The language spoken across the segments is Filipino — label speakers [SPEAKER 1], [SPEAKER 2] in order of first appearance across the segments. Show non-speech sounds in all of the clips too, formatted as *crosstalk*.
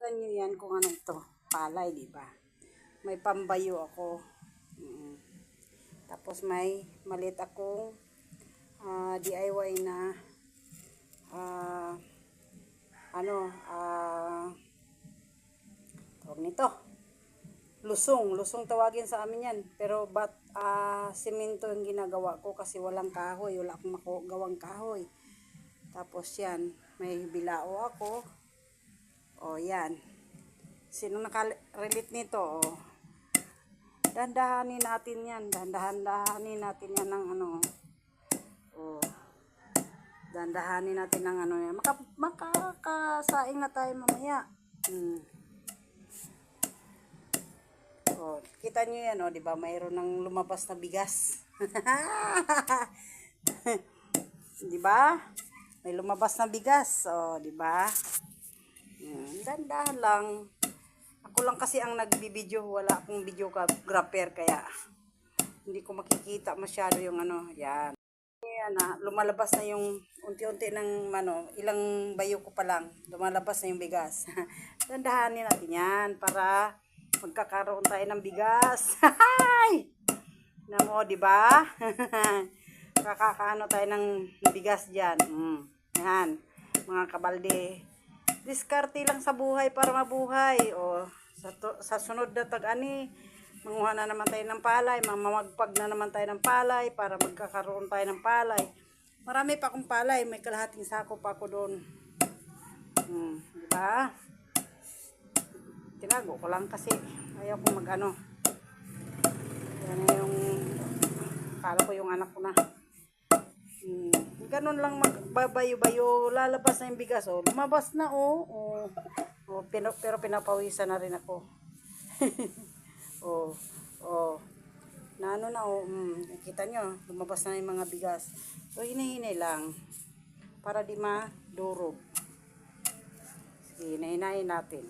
[SPEAKER 1] Kita nyo yan kung ano ito. Palay, di ba? May pambayo ako. Mm. Tapos may malit akong ah, DIY na ah, ano, ah, tawag nito. Lusong, lusong tawagin sa amin yan. Pero bat ah, simento yung ginagawa ko kasi walang kahoy, wala akong makagawang kahoy. Tapos yan, may bilao ako. O yan. Sino nakarelate nito? O. Dandahanin natin yan. Dandahan-dahanin natin yan ng ano. O. Dandahanin natin ng ano yan. Maka, makakasaing na tayo mamaya. Hmm. O, kita nyo yan, o, di ba? Mayroon ng lumabas na bigas. *laughs* di ba? May lumabas na bigas, o, di ba? Hmm, dandahan lang. Ako lang kasi ang nagbibideo, wala akong videographer kaya hindi ko makikita masyado yung ano, yan. Yan na, lumalabas na yung unti-unti ng ano, ilang bayo ko pa lang, lumalabas na yung bigas. *laughs* Dandahanin natin yan para magkakaroon tayo ng bigas. Hay! Namo, di ba? *laughs* Kakakaano tayo ng bigas diyan. Mm. Yan, mga kabalde. Diskarte lang sa buhay para mabuhay. O, sa, to, sa sunod na tag-ani, manguha na naman tayo ng palay, mamamagpag na naman tayo ng palay para magkakaroon tayo ng palay. Marami pa akong palay, may kalahating sako pa ako doon. Hmm, di ba? Tinago ko lang kasi ayaw ko mag-ano. Yan yung kala ko yung anak ko na. Ganun lang magbabayo-bayo, lalabas na yung bigas, oh. Lumabas na, oh. oh. oh pero, pero pinapawisan na rin ako. *laughs* oh, oh. Na ano na, oh. Mm, kita nyo, lumabas na yung mga bigas. So, hinahinay lang. Para di madurog. Sige, hinahinayin natin.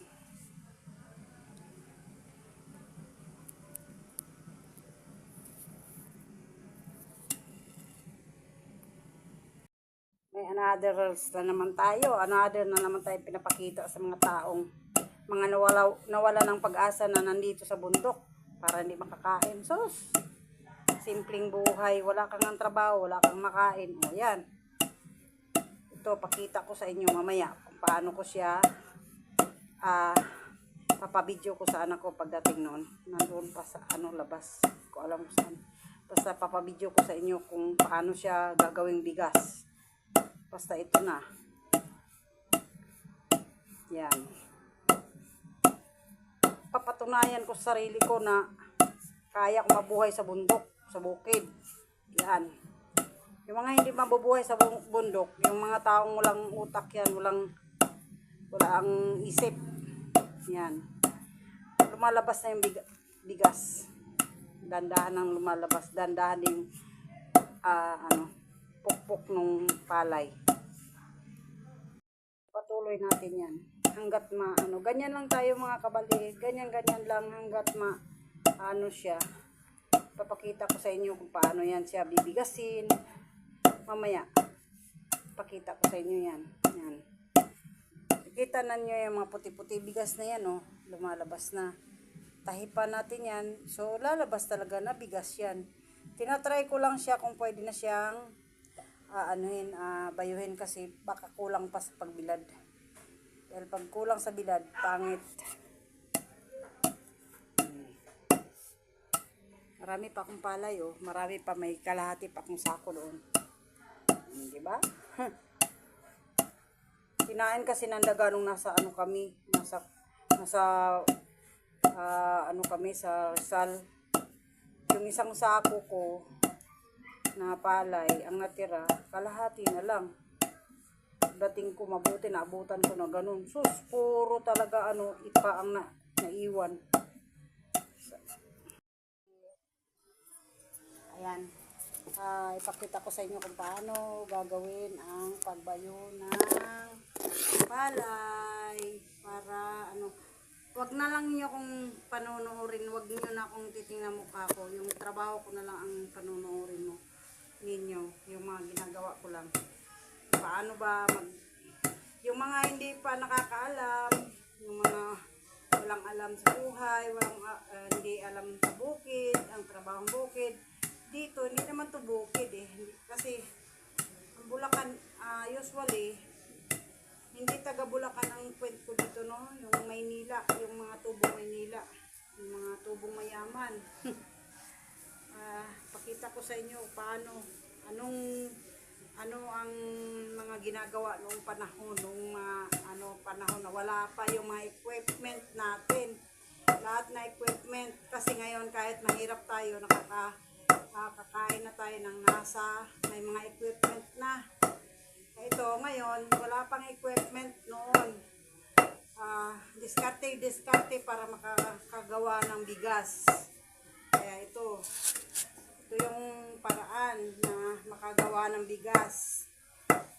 [SPEAKER 1] May another rules na naman tayo. Another na naman tayo pinapakita sa mga taong mga nawala, nawala ng pag-asa na nandito sa bundok para hindi makakain. So, simpleng buhay. Wala kang ang trabaho, wala kang makain. O, yan. Ito, pakita ko sa inyo mamaya kung paano ko siya ah papabidyo ko sa anak ko pagdating noon. Nandoon pa sa ano labas. Ko alam kung saan. Basta papabidyo ko sa inyo kung paano siya gagawing bigas. Basta ito na. Yan. Papatunayan ko sa sarili ko na kaya ko mabuhay sa bundok, sa bukid. Yan. Yung mga hindi mabubuhay sa bu- bundok, yung mga taong walang utak yan, walang walang isip. Yan. Lumalabas na yung biga- bigas. Dandahan ang lumalabas. Dandahan yung ah, ano, pukpok nung palay. Patuloy natin yan. Hanggat ma, ano, ganyan lang tayo mga kabali. Ganyan-ganyan lang hanggat ma, ano siya. Papakita ko sa inyo kung paano yan siya bibigasin. Mamaya, pakita ko sa inyo yan. Yan. Kita na nyo yung mga puti-puti bigas na yan, oh. Lumalabas na. Tahipan natin yan. So, lalabas talaga na bigas yan. Tinatry ko lang siya kung pwede na siyang ah, anuhin, ah, bayuhin kasi baka kulang pa sa pagbilad. Dahil pag kulang sa bilad, pangit. Marami pa akong palay, oh. Marami pa, may kalahati pa akong sako doon. Hmm, di ba? *laughs* Kinain kasi ng daga nung nasa ano kami, nasa, nasa, ah, ano kami, sa Rizal. Yung isang sako ko, na palay, ang natira, kalahati na lang. Dating ko mabuti, naabutan ko na ganun. Sus, puro talaga ano, ipa ang na, naiwan. Ayan. Ah, ipakita ko sa inyo kung paano gagawin ang pagbayo ng palay para ano wag na lang niyo kung panonoodin, wag niyo na akong titingnan mukha ko. Yung trabaho ko na lang ang panonoodin mo ninyo, yung mga ginagawa ko lang. Paano ba mag yung mga hindi pa nakakaalam, yung mga alam sa buhay, walang ah, hindi alam sa bukid, ang trabahong bukid. Dito, hindi naman to bukid eh. Kasi, ang Bulacan, ah, usually, hindi taga Bulacan ang kwento ko dito, no? Yung Maynila, yung mga tubong Maynila, yung mga tubong mayaman. *laughs* Ah, pakita ko sa inyo paano, anong, ano ang mga ginagawa noong panahon, noong mga, ano, panahon na wala pa yung mga equipment natin. Lahat na equipment, kasi ngayon kahit mahirap tayo, nakaka, nakakain na tayo ng nasa, may mga equipment na. Ito, ngayon, wala pang equipment noon. Ah, diskarte, diskarte para makakagawa ng bigas. Ito, ito yung paraan na makagawa ng bigas.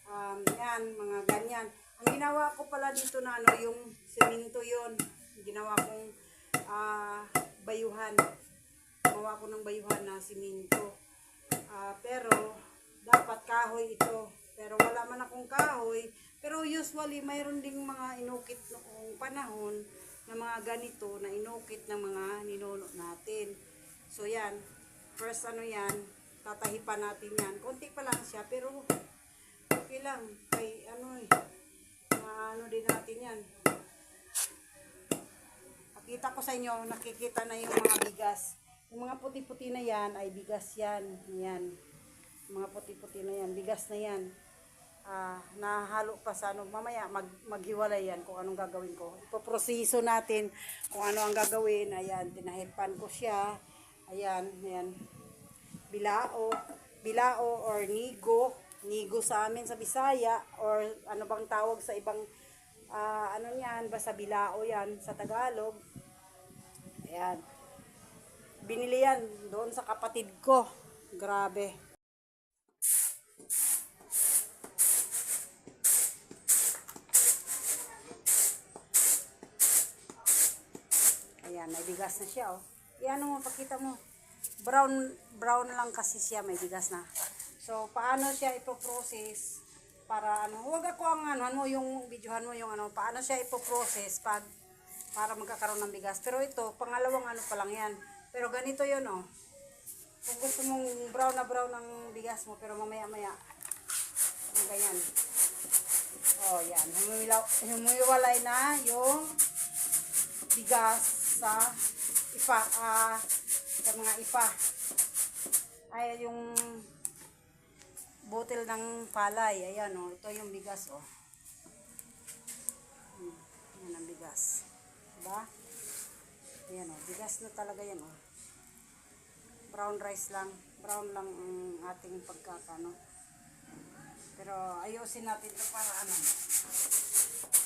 [SPEAKER 1] Um, yan, mga ganyan. Ang ginawa ko pala dito na ano, yung semento yon Ginawa kong ah, bayuhan. Gawa ko ng bayuhan na semento. Ah, pero, dapat kahoy ito. Pero wala man akong kahoy. Pero usually, mayroon ding mga inukit noong panahon na mga ganito na inukit ng mga ninuno natin. So yan, first ano yan, tatahipan natin yan. Konti pa lang siya, pero okay lang. Kay ano eh, ano din natin yan. Pakita ko sa inyo, nakikita na yung mga bigas. Yung mga puti-puti na yan ay bigas yan. Yan. Mga puti-puti na yan, bigas na yan. Ah, nahalo pa sa ano, mamaya mag, maghiwalay yan kung anong gagawin ko. Ipoproseso natin kung ano ang gagawin. Ayan, tinahipan ko siya. Ayan, ayan. Bilao, bilao or nigo. Nigo sa amin sa Bisaya or ano bang tawag sa ibang ah, ano yan, basta bilao yan sa Tagalog. Ayan. Binili yan doon sa kapatid ko. Grabe. Ayan, may bigas na siya, oh. Iyan mo, pakita mo. Brown, brown lang kasi siya, may bigas na. So, paano siya ipoprocess para ano, huwag ako ang ano, ano yung videohan mo yung ano, paano siya ipoprocess pag para magkakaroon ng bigas. Pero ito, pangalawang ano pa lang yan. Pero ganito yun, oh. Kung gusto mong brown na brown ng bigas mo, pero mamaya-maya, ang ganyan. Oh, yan. Humiwalay na yung bigas sa ipa, ah, sa mga ipa. Ay, yung butil ng palay. Ayan, oh. Ito yung bigas, oh. Hmm, Yan ang bigas. Diba? Ayan, oh. Bigas na talaga yan, oh. Brown rice lang. Brown lang ang ating pagkakano. Pero ayusin natin ito para ano.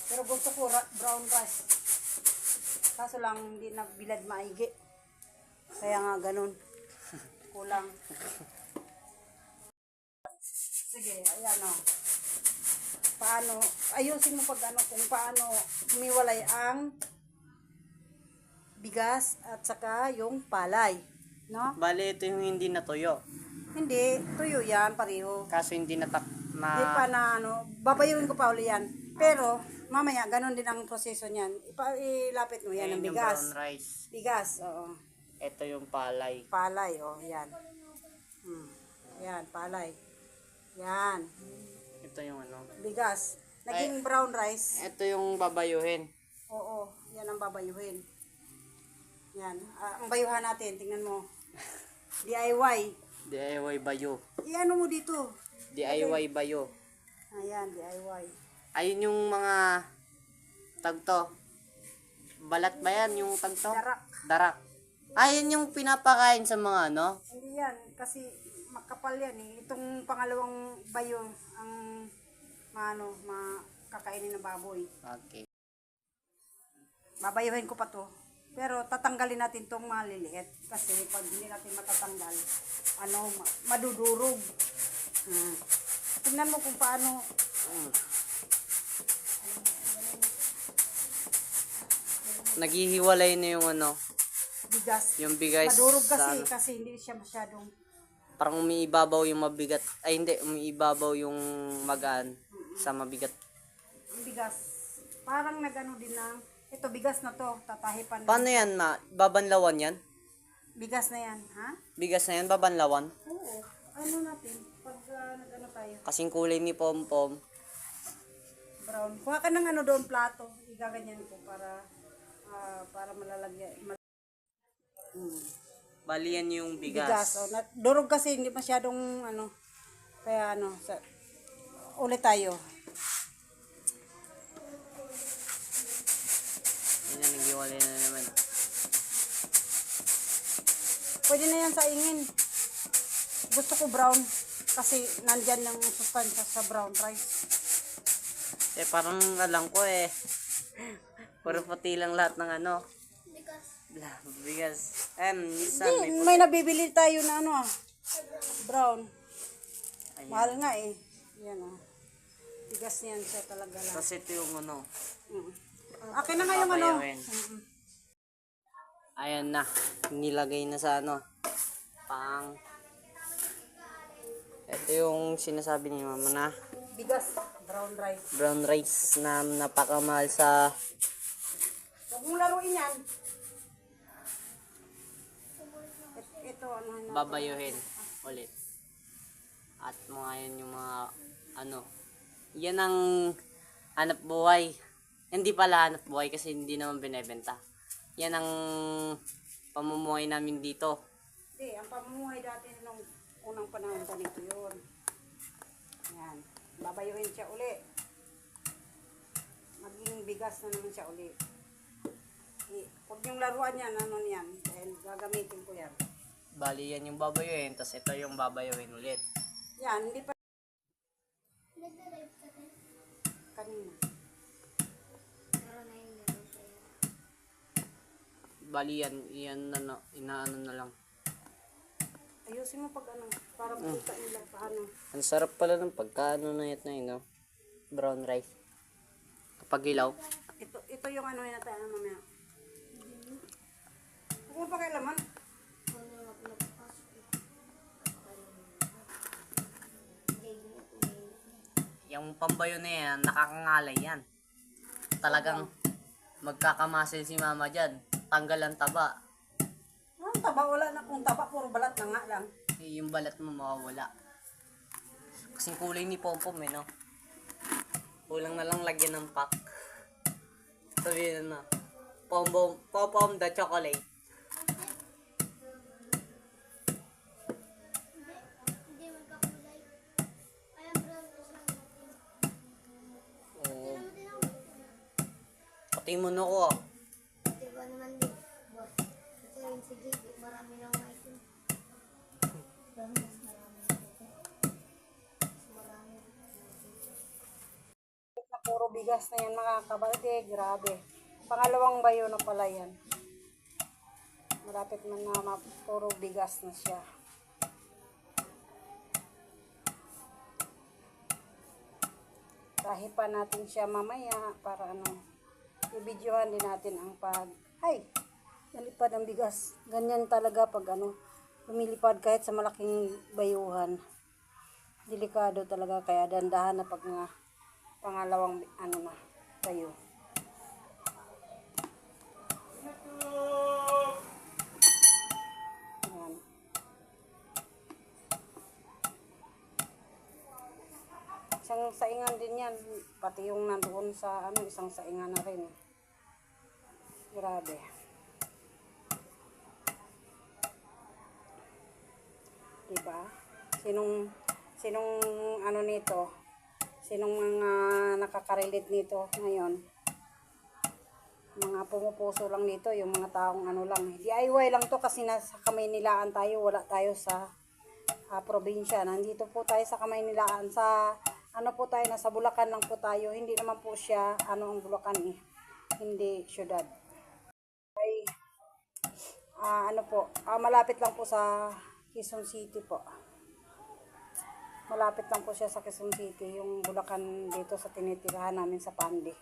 [SPEAKER 1] Pero gusto ko brown rice. Kaso lang hindi nagbilad maigi. Kaya nga ganun. Kulang. Sige, ayan o. Paano, ayusin mo pag ano, kung paano umiwalay ang bigas at saka yung palay. No?
[SPEAKER 2] Bale, ito yung hindi natuyo.
[SPEAKER 1] Hindi, tuyo yan, pareho.
[SPEAKER 2] Kaso hindi natak na...
[SPEAKER 1] Di pa na ano, babayuin ko pa uli yan. Pero, mamaya, ganun din ang proseso niyan. Ipa, ilapit mo yan ng
[SPEAKER 2] Ayan yung
[SPEAKER 1] bigas.
[SPEAKER 2] brown rice.
[SPEAKER 1] Bigas, oo.
[SPEAKER 2] Ito yung palay.
[SPEAKER 1] Palay, oh, yan. Hmm. Yan, palay. Yan,
[SPEAKER 2] Ito yung ano.
[SPEAKER 1] bigas. Naging brown rice.
[SPEAKER 2] Ito yung babayuhin.
[SPEAKER 1] Oo, yan ang babayuhin. Yan, ah, ang bayuhan natin, tingnan mo. *laughs* DIY.
[SPEAKER 2] DIY bayo.
[SPEAKER 1] Iano mo dito.
[SPEAKER 2] DIY bayo.
[SPEAKER 1] Ayan, DIY.
[SPEAKER 2] Ayun yung mga tagto. Balat ba yan yung tagto?
[SPEAKER 1] Darak.
[SPEAKER 2] Darak. Ayun yung pinapakain sa mga ano.
[SPEAKER 1] Hindi yan, kasi makapal yan eh. Itong pangalawang bayo ang maano, makakainin ng baboy.
[SPEAKER 2] Okay.
[SPEAKER 1] Babayuhin ko pa to. Pero tatanggalin natin tong maliliit. Kasi pag hindi natin matatanggal, ano, ma- madudurog. Hmm. Tingnan mo kung paano,
[SPEAKER 2] Naghihiwalay na yung ano.
[SPEAKER 1] bigas.
[SPEAKER 2] Yung bigay
[SPEAKER 1] Madurog kasi,
[SPEAKER 2] ano.
[SPEAKER 1] kasi hindi siya masyadong,
[SPEAKER 2] Parang umiibabaw yung mabigat. Ay hindi, umiibabaw yung magaan sa mabigat.
[SPEAKER 1] yung bigas. Parang nagano din ng, Ito, bigas na to. Tatahipan.
[SPEAKER 2] Paano yan, ma? Babanlawan yan?
[SPEAKER 1] Bigas na yan, ha?
[SPEAKER 2] Bigas na yan, babanlawan?
[SPEAKER 1] Oo. Ano natin? Pag uh, nag-ano tayo?
[SPEAKER 2] Kasing kulay ni Pom Pom.
[SPEAKER 1] Brown. Kuha ka ng ano doon, plato. Igaganyan ko para ah, para malalagyan. Mal- Hmm.
[SPEAKER 2] Bali yan yung
[SPEAKER 1] Bigas.
[SPEAKER 2] bigas.
[SPEAKER 1] Oh, na, durog kasi hindi masyadong ano. Kaya ano, sa, ulit tayo.
[SPEAKER 2] Yan na, nagiwalay na naman.
[SPEAKER 1] Pwede na yan sa ingin. Gusto ko brown kasi nandyan yung sustansya sa brown rice.
[SPEAKER 2] Eh, parang alam ko eh. Puro puti lang lahat ng ano. Bigas. Bigas. Em, minsan may
[SPEAKER 1] Hindi, may nabibili tayo na ano ah. Brown.
[SPEAKER 2] Ayan.
[SPEAKER 1] Mahal nga eh. Yan ah. Bigas niyan siya talaga lang.
[SPEAKER 2] Tapos ito yung ano.
[SPEAKER 1] Mm. Akin na nga yung ano.
[SPEAKER 2] Papayawin.
[SPEAKER 1] Mm-mm.
[SPEAKER 2] Ayan na. Nilagay na sa ano. Pang. Ito yung sinasabi ni mama na
[SPEAKER 1] Bigas. Brown rice.
[SPEAKER 2] brown rice na napakamahal sa
[SPEAKER 1] Huwag mong laruin yan. Ito, ito ano na.
[SPEAKER 2] babayuhin ulit. At mga yan yung mga ano. Yan ang hanap buhay. Hindi pala hanap buhay kasi hindi naman binebenta. Yan ang pamumuhay namin dito.
[SPEAKER 1] Hindi, ang pamumuhay dati nung unang panahon ganito yun. Yan. Babayuhin siya uli. Maging bigas na naman siya uli. Huwag yung laruan yan, ano yan. Dahil gagamitin ko yan.
[SPEAKER 2] Bali yan yung babayuhin, tapos ito yung babayuhin ulit.
[SPEAKER 1] Yan, hindi pa. Kanina.
[SPEAKER 2] Bali yan, yan ano, inaano na lang.
[SPEAKER 1] Ayusin mo pag ano, para makita nila paano.
[SPEAKER 2] Ang sarap pala ng pagkaano na yun na yun, no? Brown rice. Kapag ilaw.
[SPEAKER 1] Ito, ito yung ano yun natin, ano mamaya. Huwag mo pakialaman.
[SPEAKER 2] Yung pambayo na yan, nakakangalay yan. Talagang magkakamasil si mama dyan. Tanggal ang taba.
[SPEAKER 1] Ang taba, wala na kung taba, puro balat na nga lang.
[SPEAKER 2] Eh, yung balat mo mawawala. Kasing kulay ni Pompom eh, no? Kulang na lang lagyan ng pack. Sabihin na, Pompom, Pompom the chocolate. Oo. Pati mo na ko ah.
[SPEAKER 3] Diba naman di, boss? Ito yung sige, marami nang maisin. Mas marami ito. Mas marami.
[SPEAKER 1] na puro bigas na yan mga kabalde, grabe. Pangalawang bayo na pala yan. Malapit man na ma- puro bigas na siya. Tahi pa natin siya mamaya para ano, i-videohan din natin ang pag, ay, nalipad ang bigas. Ganyan talaga pag ano, lumilipad kahit sa malaking bayuhan. Delikado talaga kaya dandahan na pag nga pangalawang ano na tayo. Isang saingan din yan. Pati yung nandoon sa ano, isang saingan na rin. Grabe. Diba? Sinong, sinong ano nito, sinong mga nakaka-relate nito ngayon, mga pumupuso lang nito, yung mga taong ano lang. DIY lang to kasi nasa Kamaynilaan tayo, wala tayo sa ah, probinsya. Nandito po tayo sa Kamaynilaan, sa ano po tayo, nasa Bulacan lang po tayo. Hindi naman po siya, ano ang Bulacan eh, hindi syudad. Ah, ano po, ah, malapit lang po sa Quezon City po. Malapit lang po siya sa Quezon City, yung Bulacan dito sa tinitirahan namin sa Pandi.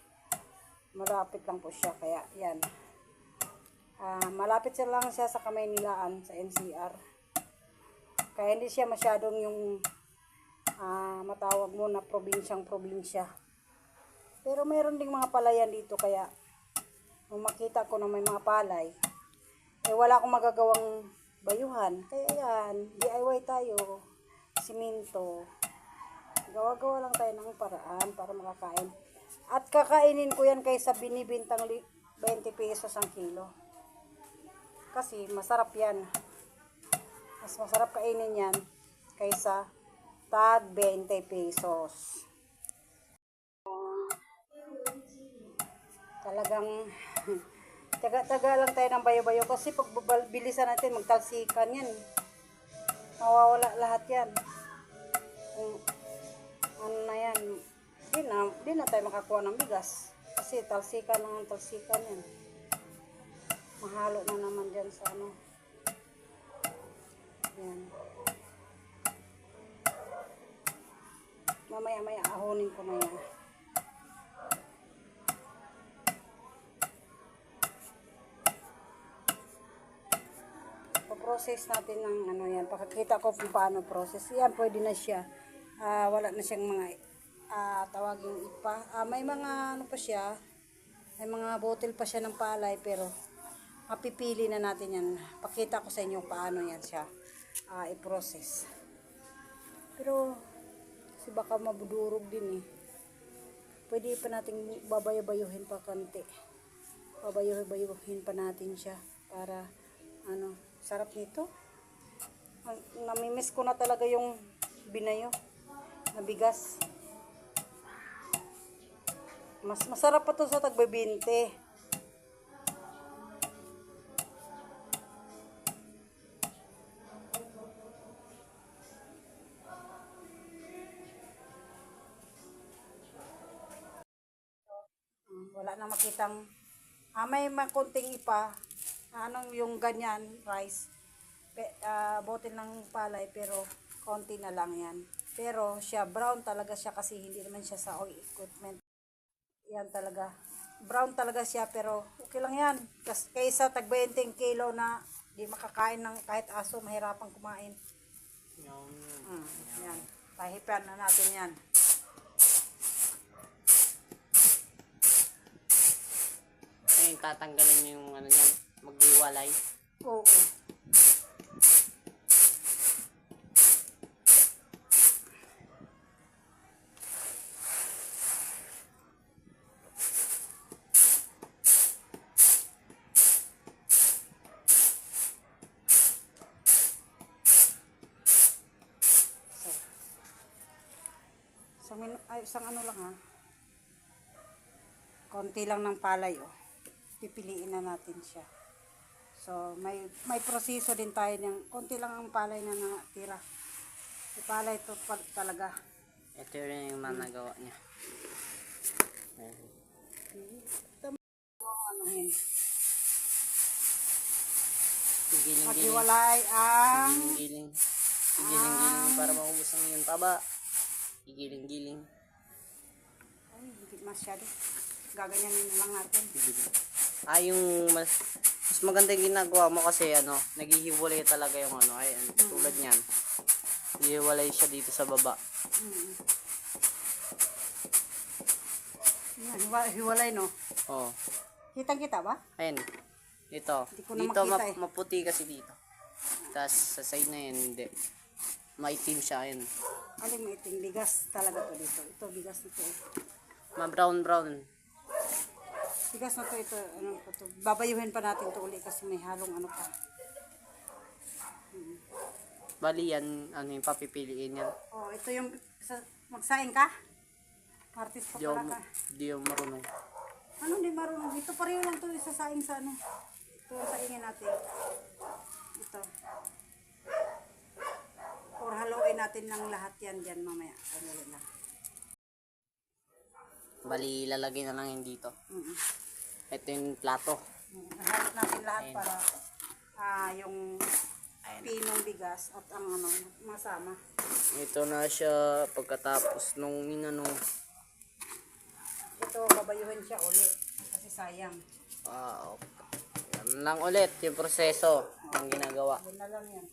[SPEAKER 1] Malapit lang po siya, kaya yan. Ah, malapit siya lang siya sa Kamaynilaan, sa NCR. Kaya hindi siya masyadong yung ah, matawag mo na probinsyang probinsya. Pero meron ding mga palayan dito, kaya nakita ko na may mga palay, eh wala akong magagawang bayuhan. Kaya yan, DIY tayo, siminto. Gawa-gawa lang tayo ng paraan para makakain. At kakainin ko yan kaysa binibintang li- 20 pesos ang kilo. Kasi masarap yan. Mas masarap kainin yan kaysa tag 20 pesos. Talagang *laughs* taga-taga lang tayo ng bayo-bayo kasi pag bilisan natin magtalsikan yan. Mawawala lahat yan. Kung ano na yan, di na, di na tayo makakuha ng bigas. Kasi talsikan ng talsikan yan. Mahalo na naman dyan sa ano. Yan. Mamaya-maya ahonin ko na yan. Process natin ng ano yan. Pakakita ko kung paano process. Yan, pwede na siya. Ah, wala na siyang mga ah, tawaging ipa. Ah, may mga ano pa siya. May mga bottle pa siya ng palay pero mapipili na natin yan. Pakita ko sa inyo paano yan siya ah, i-process. Pero kasi baka mabudurog din eh. Pwede pa nating babayo-bayuhin pa konti. Babayo-bayuhin pa natin siya para ano, sarap nito. Namimiss ko na talaga yung binayo na bigas. Mas masarap pa to sa tagbebinte. Wala na makitang ah, may makunting ipa anong yung ganyan rice? Pe, ah, botel ng palay pero konti na lang yan. Pero siya brown talaga siya kasi hindi naman siya sa oil equipment. Yan talaga. Brown talaga siya pero okay lang yan. Kas, kaysa tag 20 kilo na di makakain ng kahit aso mahirapan kumain. Mm, yan. Tahipan na natin yan.
[SPEAKER 2] Ngayon, tatanggalin yung ano niyan, maghiwalay.
[SPEAKER 1] oo isang, minu- ay, isang ano lang ha. Konti lang ng palay oh. Pipiliin na natin siya. So, may may proseso din tayo ng konti lang ang palay na natira. Yung palay to pa- talaga.
[SPEAKER 2] Ito rin yung managawa niya.
[SPEAKER 1] Yun?
[SPEAKER 2] Giling-giling.
[SPEAKER 1] Maghiwalay ang
[SPEAKER 2] Giling-giling. Giling-giling para maubos ang yung taba. Giling-giling.
[SPEAKER 1] ay, hindi masyado. Gaganyanin na lang natin.
[SPEAKER 2] Ah, yung mas, mas maganda yung ginagawa mo kasi ano, naghihiwalay talaga yung ano, ay, ano, tulad niyan. Hihiwalay siya dito sa baba.
[SPEAKER 1] Yan, hiwa- hiwalay no.
[SPEAKER 2] Oh,
[SPEAKER 1] Kitang kita ba?
[SPEAKER 2] Dito.
[SPEAKER 1] Ko na
[SPEAKER 2] Dito map-
[SPEAKER 1] eh.
[SPEAKER 2] maputi kasi dito. Tapos sa side na yun, hindi. Maitim siya, ayun.
[SPEAKER 1] Aling may iting bigas talaga to dito. Ito bigas nito. eh. Bigas na to ito. Ano pa to? Babayuhin pa natin to uli kasi may halong ano pa.
[SPEAKER 2] Bali yan, ano yung papipiliin yan.
[SPEAKER 1] Oh, ito yung sa, magsaing ka? Artist pa pala ka.
[SPEAKER 2] di ako marunong.
[SPEAKER 1] Ano di marunong? Ito pareho lang to isasaing sa ano. Ito ang saingin natin. Ito. Or haluin natin ng lahat yan dyan mamaya. Sandali lang.
[SPEAKER 2] Bali, lalagay na lang yun dito.
[SPEAKER 1] Mm-mm.
[SPEAKER 2] Ito yung plato.
[SPEAKER 1] Halo natin lahat para ah yung pinong bigas at ang ano masama.
[SPEAKER 2] Ito na siya pagkatapos nung inano.
[SPEAKER 1] Ito babayuhin siya uli kasi sayang.
[SPEAKER 2] Ah, okay. Yan lang ulit yung proseso ng ginagawa.
[SPEAKER 1] Yun na lang yan.